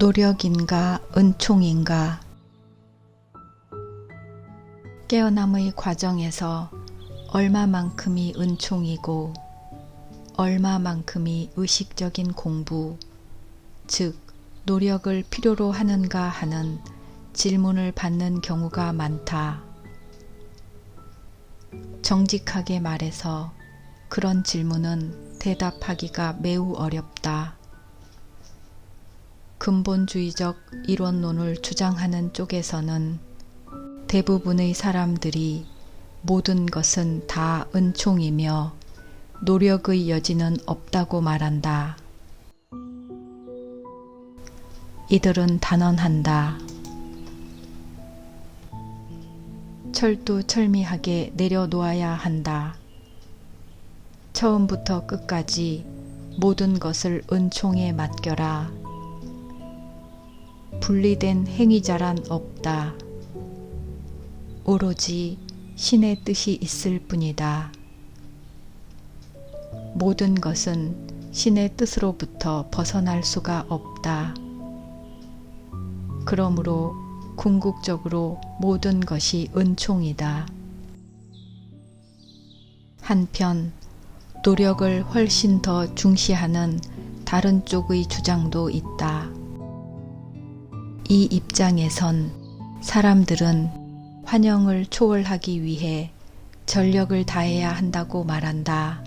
노력인가 은총인가 깨어남의 과정에서 얼마만큼이 은총이고 얼마만큼이 의식적인 공부, 즉 노력을 필요로 하는가 하는 질문을 받는 경우가 많다. 정직하게 말해서 그런 질문은 대답하기가 매우 어렵다. 근본주의적 이론론을 주장하는 쪽에서는 대부분의 사람들이 모든 것은 다 은총이며 노력의 여지는 없다고 말한다. 이들은 단언한다. 철두 철미하게 내려놓아야 한다. 처음부터 끝까지 모든 것을 은총에 맡겨라. 분리된 행위자란 없다. 오로지 신의 뜻이 있을 뿐이다. 모든 것은 신의 뜻으로부터 벗어날 수가 없다. 그러므로 궁극적으로 모든 것이 은총이다. 한편 노력을 훨씬 더 중시하는 다른 쪽의 주장도 있다. 이 입장에선 사람들은 환영을 초월하기 위해 전력을 다해야 한다고 말한다.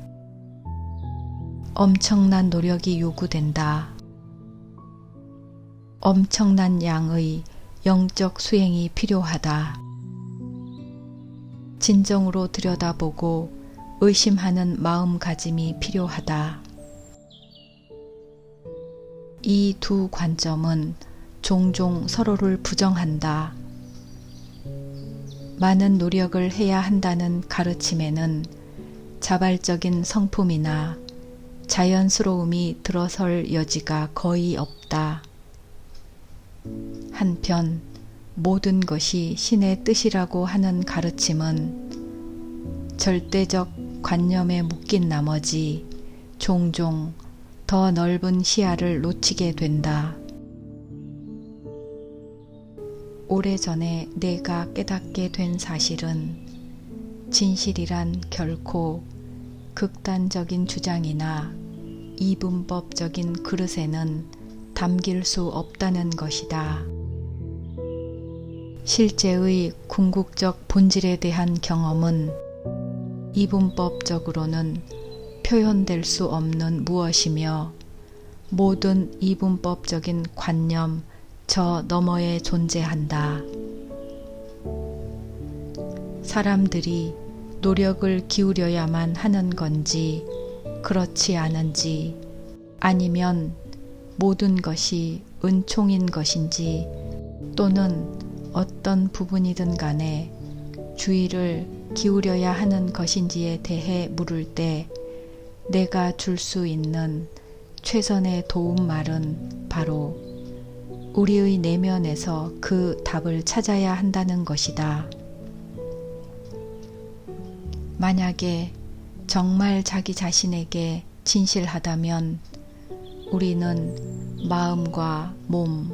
엄청난 노력이 요구된다. 엄청난 양의 영적 수행이 필요하다. 진정으로 들여다보고 의심하는 마음가짐이 필요하다. 이 두 관점은 종종 서로를 부정한다. 많은 노력을 해야 한다는 가르침에는 자발적인 성품이나 자연스러움이 들어설 여지가 거의 없다. 한편 모든 것이 신의 뜻이라고 하는 가르침은 절대적 관념에 묶인 나머지 종종 더 넓은 시야를 놓치게 된다. 오래전에 내가 깨닫게 된 사실은 진실이란 결코 극단적인 주장이나 이분법적인 그릇에는 담길 수 없다는 것이다. 실제의 궁극적 본질에 대한 경험은 이분법적으로는 표현될 수 없는 무엇이며 모든 이분법적인 관념 저 너머에 존재한다. 사람들이 노력을 기울여야만 하는 건지 그렇지 않은지 아니면 모든 것이 은총인 것인지 또는 어떤 부분이든 간에 주의를 기울여야 하는 것인지에 대해 물을 때 내가 줄 수 있는 최선의 도움 말은 바로 우리의 내면에서 그 답을 찾아야 한다는 것이다. 만약에 정말 자기 자신에게 진실하다면 우리는 마음과 몸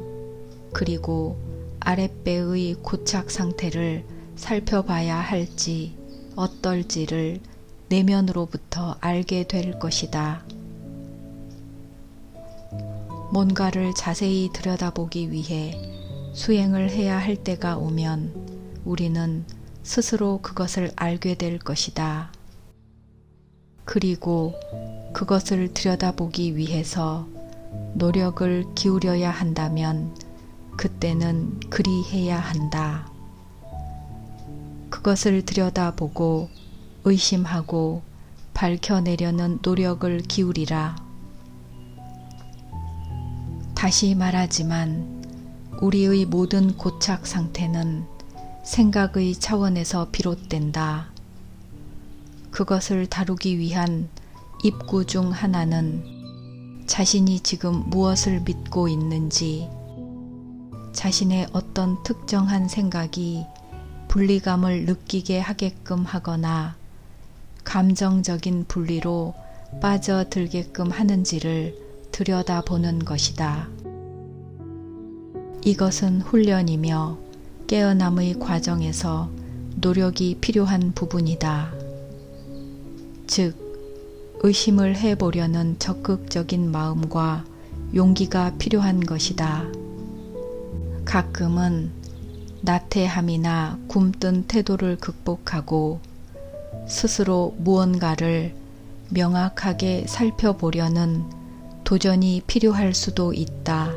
그리고 아랫배의 고착 상태를 살펴봐야 할지 어떨지를 내면으로부터 알게 될 것이다. 뭔가를 자세히 들여다보기 위해 수행을 해야 할 때가 오면 우리는 스스로 그것을 알게 될 것이다. 그리고 그것을 들여다보기 위해서 노력을 기울여야 한다면 그때는 그리 해야 한다. 그것을 들여다보고 의심하고 밝혀내려는 노력을 기울이라. 다시 말하지만 우리의 모든 고착 상태는 생각의 차원에서 비롯된다. 그것을 다루기 위한 입구 중 하나는 자신이 지금 무엇을 믿고 있는지, 자신의 어떤 특정한 생각이 분리감을 느끼게 하게끔 하거나 감정적인 분리로 빠져들게끔 하는지를 들여다보는 것이다. 이것은 훈련이며 깨어남의 과정에서 노력이 필요한 부분이다. 즉, 의심을 해보려는 적극적인 마음과 용기가 필요한 것이다. 가끔은 나태함이나 굼뜬 태도를 극복하고 스스로 무언가를 명확하게 살펴보려는 도전이 필요할 수도 있다.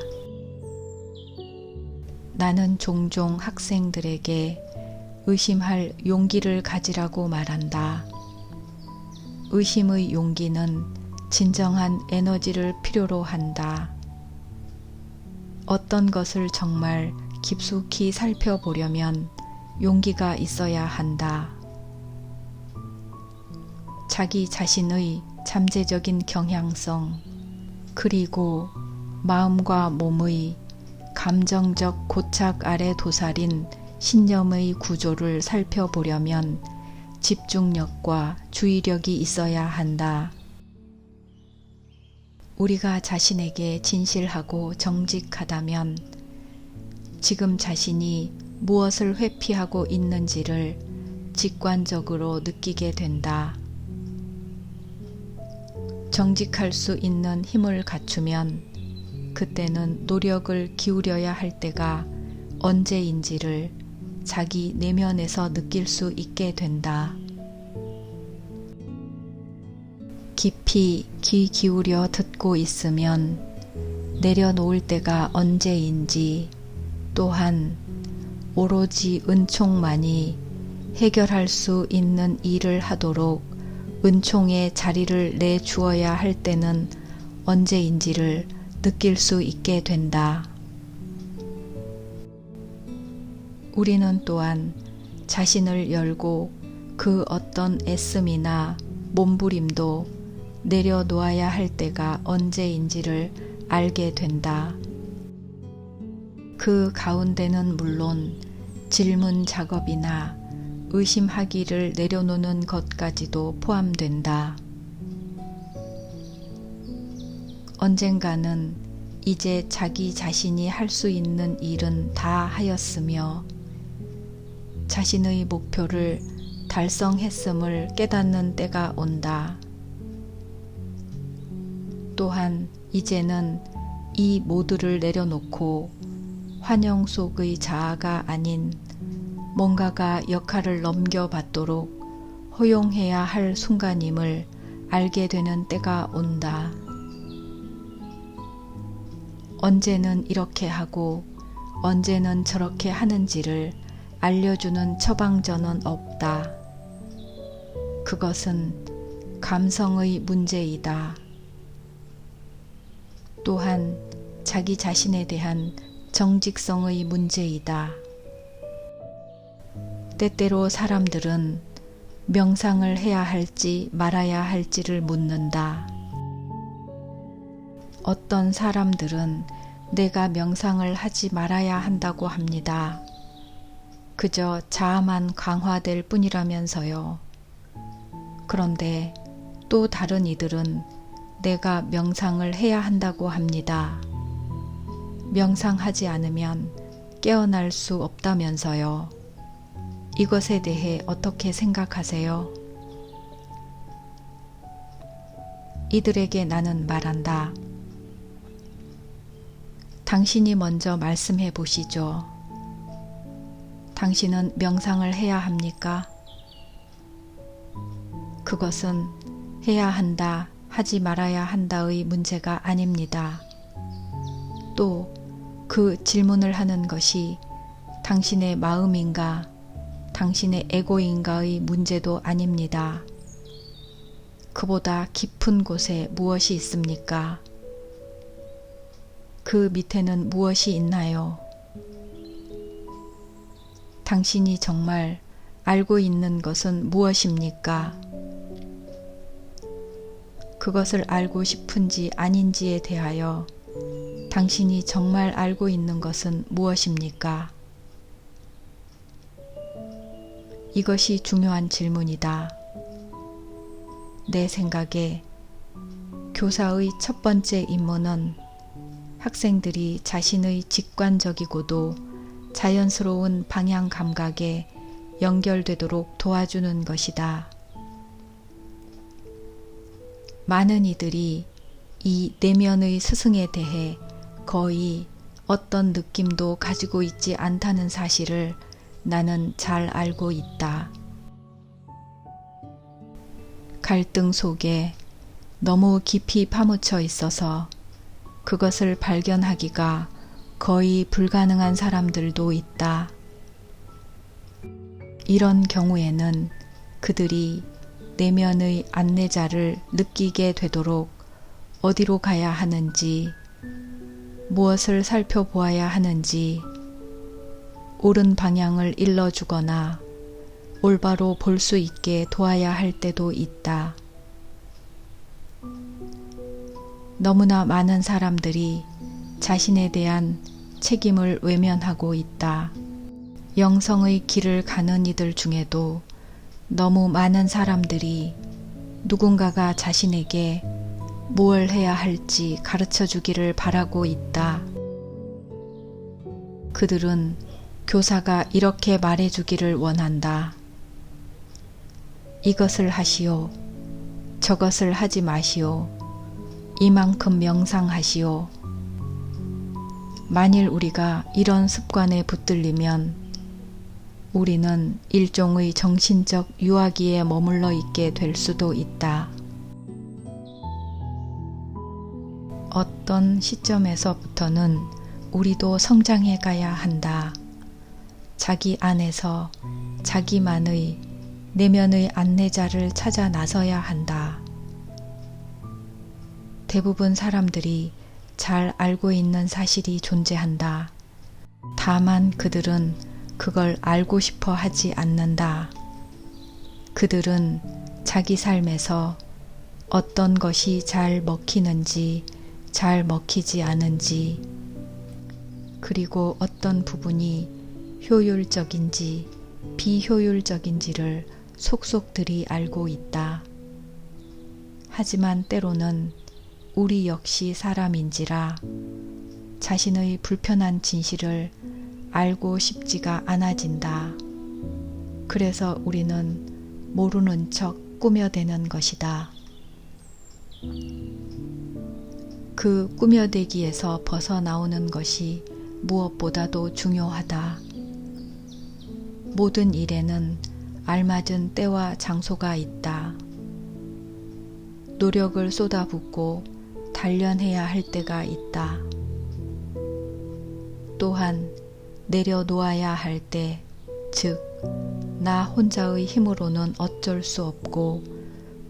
나는 종종 학생들에게 의심할 용기를 가지라고 말한다. 의심의 용기는 진정한 에너지를 필요로 한다. 어떤 것을 정말 깊숙이 살펴보려면 용기가 있어야 한다. 자기 자신의 잠재적인 경향성, 그리고 마음과 몸의 감정적 고착 아래 도살인 신념의 구조를 살펴보려면 집중력과 주의력이 있어야 한다. 우리가 자신에게 진실하고 정직하다면 지금 자신이 무엇을 회피하고 있는지를 직관적으로 느끼게 된다. 정직할 수 있는 힘을 갖추면 그때는 노력을 기울여야 할 때가 언제인지를 자기 내면에서 느낄 수 있게 된다. 깊이 귀 기울여 듣고 있으면 내려놓을 때가 언제인지 또한 오로지 은총만이 해결할 수 있는 일을 하도록 은총의 자리를 내주어야 할 때는 언제인지를 느낄 수 있게 된다. 우리는 또한 자신을 열고 그 어떤 애씀이나 몸부림도 내려놓아야 할 때가 언제인지를 알게 된다. 그 가운데는 물론 질문 작업이나 의심하기를 내려놓는 것까지도 포함된다. 언젠가는 이제 자기 자신이 할 수 있는 일은 다 하였으며 자신의 목표를 달성했음을 깨닫는 때가 온다. 또한 이제는 이 모두를 내려놓고 환영 속의 자아가 아닌 뭔가가 역할을 넘겨받도록 허용해야 할 순간임을 알게 되는 때가 온다. 언제는 이렇게 하고 언제는 저렇게 하는지를 알려주는 처방전은 없다. 그것은 감성의 문제이다. 또한 자기 자신에 대한 정직성의 문제이다. 때때로 사람들은 명상을 해야 할지 말아야 할지를 묻는다. 어떤 사람들은 내가 명상을 하지 말아야 한다고 합니다. 그저 자아만 강화될 뿐이라면서요. 그런데 또 다른 이들은 내가 명상을 해야 한다고 합니다. 명상하지 않으면 깨어날 수 없다면서요. 이것에 대해 어떻게 생각하세요? 이들에게 나는 말한다. 당신이 먼저 말씀해 보시죠. 당신은 명상을 해야 합니까? 그것은 해야 한다, 하지 말아야 한다의 문제가 아닙니다. 또 그 질문을 하는 것이 당신의 마음인가, 당신의 에고인가의 문제도 아닙니다. 그보다 깊은 곳에 무엇이 있습니까? 그 밑에는 무엇이 있나요? 당신이 정말 알고 있는 것은 무엇입니까? 그것을 알고 싶은지 아닌지에 대하여 당신이 정말 알고 있는 것은 무엇입니까? 이것이 중요한 질문이다. 내 생각에 교사의 첫 번째 임무는 학생들이 자신의 직관적이고도 자연스러운 방향 감각에 연결되도록 도와주는 것이다. 많은 이들이 이 내면의 스승에 대해 거의 어떤 느낌도 가지고 있지 않다는 사실을 나는 잘 알고 있다. 갈등 속에 너무 깊이 파묻혀 있어서 그것을 발견하기가 거의 불가능한 사람들도 있다. 이런 경우에는 그들이 내면의 안내자를 느끼게 되도록 어디로 가야 하는지, 무엇을 살펴보아야 하는지, 옳은 방향을 일러주거나 올바로 볼 수 있게 도와야 할 때도 있다. 너무나 많은 사람들이 자신에 대한 책임을 외면하고 있다. 영성의 길을 가는 이들 중에도 너무 많은 사람들이 누군가가 자신에게 무엇 해야 할지 가르쳐 주기를 바라고 있다. 그들은 교사가 이렇게 말해 주기를 원한다. 이것을 하시오. 저것을 하지 마시오. 이만큼 명상하시오. 만일 우리가 이런 습관에 붙들리면 우리는 일종의 정신적 유아기에 머물러 있게 될 수도 있다. 어떤 시점에서부터는 우리도 성장해 가야 한다. 자기 안에서 자기만의 내면의 안내자를 찾아 나서야 한다. 대부분 사람들이 잘 알고 있는 사실이 존재한다. 다만 그들은 그걸 알고 싶어 하지 않는다. 그들은 자기 삶에서 어떤 것이 잘 먹히는지, 잘 먹히지 않은지, 그리고 어떤 부분이 효율적인지, 비효율적인지를 속속들이 알고 있다. 하지만 때로는 우리 역시 사람인지라 자신의 불편한 진실을 알고 싶지가 않아진다. 그래서 우리는 모르는 척 꾸며대는 것이다. 그 꾸며대기에서 벗어나오는 것이 무엇보다도 중요하다. 모든 일에는 알맞은 때와 장소가 있다. 노력을 쏟아붓고 단련해야 할 때가 있다. 또한 내려놓아야 할 때, 즉, 나 혼자의 힘으로는 어쩔 수 없고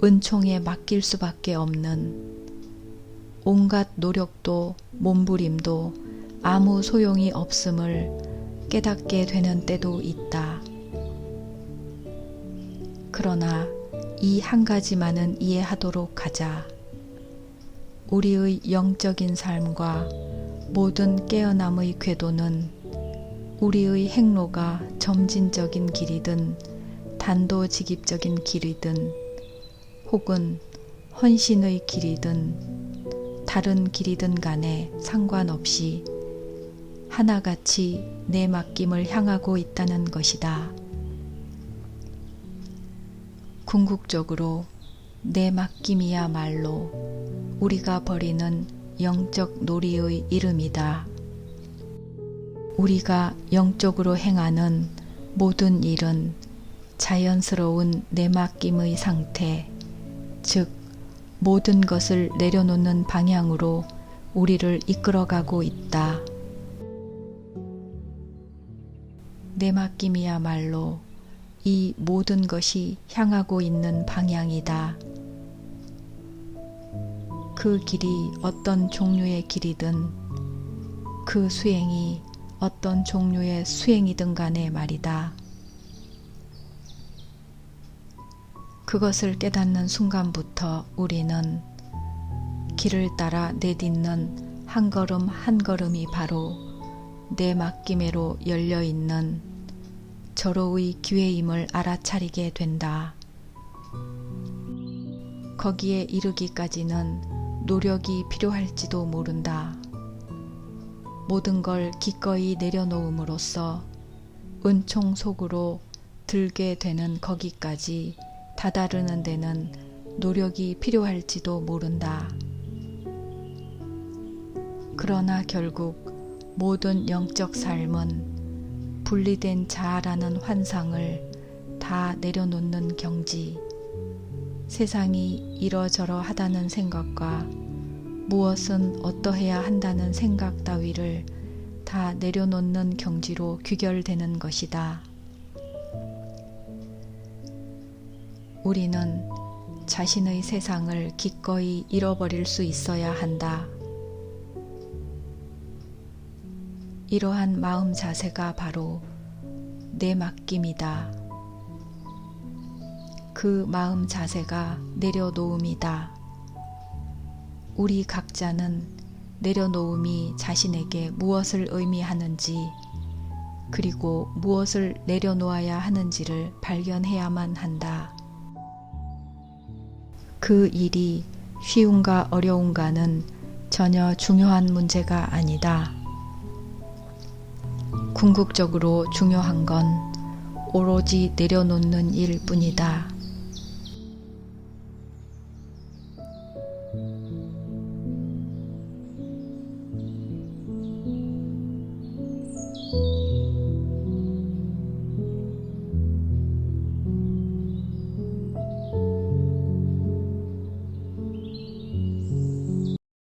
은총에 맡길 수밖에 없는 온갖 노력도 몸부림도 아무 소용이 없음을 깨닫게 되는 때도 있다. 그러나 이 한 가지만은 이해하도록 하자. 우리의 영적인 삶과 모든 깨어남의 궤도는 우리의 행로가 점진적인 길이든 단도직입적인 길이든 혹은 헌신의 길이든 다른 길이든 간에 상관없이 하나같이 내 맡김을 향하고 있다는 것이다. 궁극적으로 내 맡김이야말로 우리가 벌이는 영적 놀이의 이름이다. 우리가 영적으로 행하는 모든 일은 자연스러운 내맡김의 상태, 즉, 모든 것을 내려놓는 방향으로 우리를 이끌어가고 있다. 내맡김이야말로 이 모든 것이 향하고 있는 방향이다. 그 길이 어떤 종류의 길이든 그 수행이 어떤 종류의 수행이든 간에 말이다. 그것을 깨닫는 순간부터 우리는 길을 따라 내딛는 한 걸음 한 걸음이 바로 내 맡김에로 열려 있는 절호의 기회임을 알아차리게 된다. 거기에 이르기까지는 노력이 필요할지도 모른다. 모든 걸 기꺼이 내려놓음으로써 은총 속으로 들게 되는 거기까지 다다르는 데는 노력이 필요할지도 모른다. 그러나 결국 모든 영적 삶은 분리된 자아라는 환상을 다 내려놓는 경지, 세상이 이러저러 하다는 생각과 무엇은 어떠해야 한다는 생각 따위를 다 내려놓는 경지로 귀결되는 것이다. 우리는 자신의 세상을 기꺼이 잃어버릴 수 있어야 한다. 이러한 마음 자세가 바로 내 맡김이다. 그 마음 자세가 내려놓음이다. 우리 각자는 내려놓음이 자신에게 무엇을 의미하는지, 그리고 무엇을 내려놓아야 하는지를 발견해야만 한다. 그 일이 쉬운가 어려운가는 전혀 중요한 문제가 아니다. 궁극적으로 중요한 건 오로지 내려놓는 일 뿐이다.